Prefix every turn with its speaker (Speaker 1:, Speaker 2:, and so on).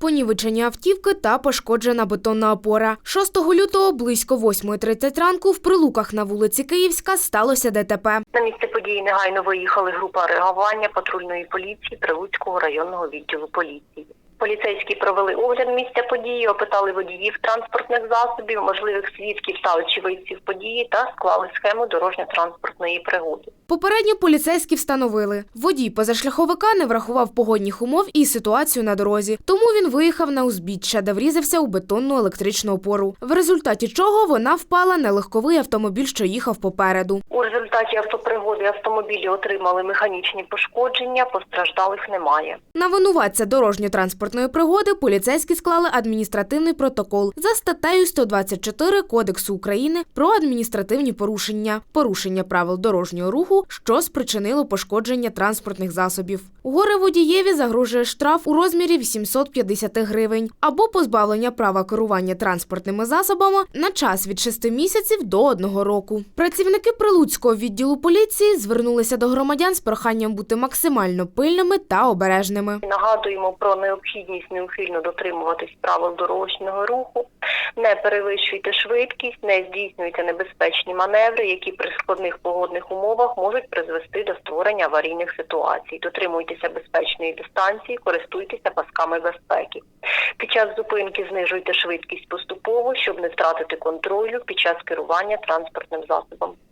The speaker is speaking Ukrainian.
Speaker 1: Понівечення автівки та пошкоджена бетонна опора. 6 лютого близько 8.30 ранку в Прилуках на вулиці Київська сталося ДТП.
Speaker 2: На місце події негайно виїхали група реагування патрульної поліції Прилуцького районного відділу поліції. Поліцейські провели огляд місця події, опитали водіїв транспортних засобів, можливих свідків та очевидців події та склали схему дорожньо-транспортної пригоди.
Speaker 1: Попередньо поліцейські встановили. Водій позашляховика не врахував погодних умов і ситуацію на дорозі, тому він виїхав на узбіччя, де врізався у бетонну електричну опору. В результаті чого вона впала на легковий автомобіль, що їхав попереду.
Speaker 2: У результаті автопригоди автомобілі отримали механічні пошкодження, постраждалих немає.
Speaker 1: На винуватця дорожньо-транспортної пригоди поліцейські склали адміністративний протокол за статтею 124 Кодексу України про адміністративні порушення, порушення правил дорожнього руху, що спричинило пошкодження транспортних засобів. Горе водієві загрожує штраф у розмірі 850 гривень або позбавлення права керування транспортними засобами на час від 6 місяців до 1 року. Працівники Прилуцького відділу поліції звернулися до громадян з проханням бути максимально пильними та обережними.
Speaker 2: Нагадуємо про необхідність неухильно дотримуватись правил дорожнього руху, не перевищуйте швидкість, не здійснюйте небезпечні маневри, які при складних погодних умовах можуть призвести до створення аварійних ситуацій. Дотримуйтеся безпечної дистанції, користуйтеся пасками безпеки. Під час зупинки знижуйте швидкість поступово, щоб не втратити контролю під час керування транспортним засобом.